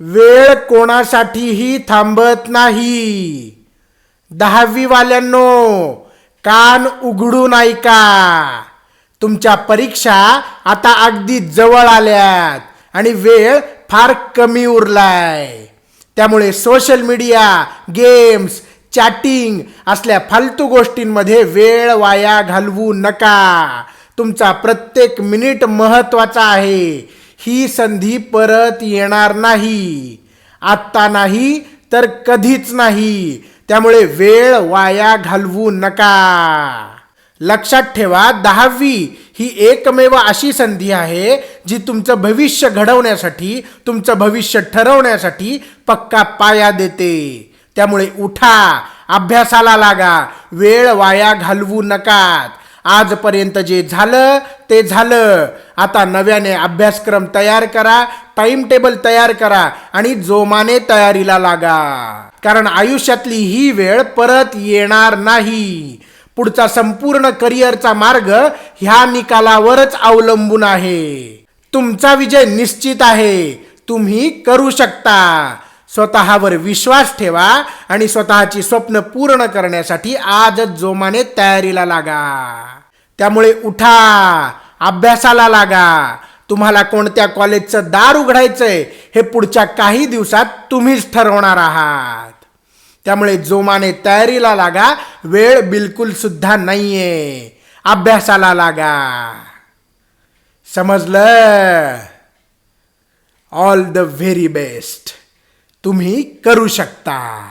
वेळ कोणासाठीही थांबत नाही. दहावीवाल्यांनो कान उघडून ऐका तुमच्या परीक्षा आता अगदी जवळ आल्यात आणि वेळ फार कमी उरलाय. त्यामुळे सोशल मीडिया गेम्स चॅटिंग असल्या फालतू गोष्टींमध्ये वेळ वाया घालवू नका. तुमचा प्रत्येक मिनिट महत्त्वाचा आहे. ही संधी परत येणार नाही. आत्ता नाही तर कधीच नाही. त्यामुळे वेळ वाया घालवू नका. लक्षात ठेवा दहावी ही एकमेव अशी संधी आहे जी तुमचं भविष्य घडवण्यासाठी तुमचं भविष्य ठरवण्यासाठी पक्का पाया देते. त्यामुळे उठा अभ्यासाला लागा वेळ वाया घालवू नकात. आजपर्यंत जे झालं ते झालं. आता नव्याने अभ्यासक्रम तयार करा टाइम टेबल तयार करा आणि जोमाने तयारीला लागा. कारण आयुष्यातली ही वेळ परत येणार नाही. पुढचा संपूर्ण करिअरचा मार्ग ह्या निकालावरच अवलंबून आहे. तुमचा विजय निश्चित आहे. तुम्ही करू शकता. स्वतःवर विश्वास ठेवा आणि स्वतःची स्वप्न पूर्ण करण्यासाठी आजच जोमाने तयारीला लागा. त्यामुळे उठा अभ्यासाला लागा. तुम्हाला कोणत्या कॉलेजचं दार उघडायचंय हे पुढच्या काही दिवसात तुम्हीच ठरवणार आहात. त्यामुळे जोमाने तयारीला लागा वेळ बिलकुल सुद्धा नाहीये. अभ्यासाला लागा. समजलं? ऑल द व्हेरी बेस्ट तुम्ही करू शकता.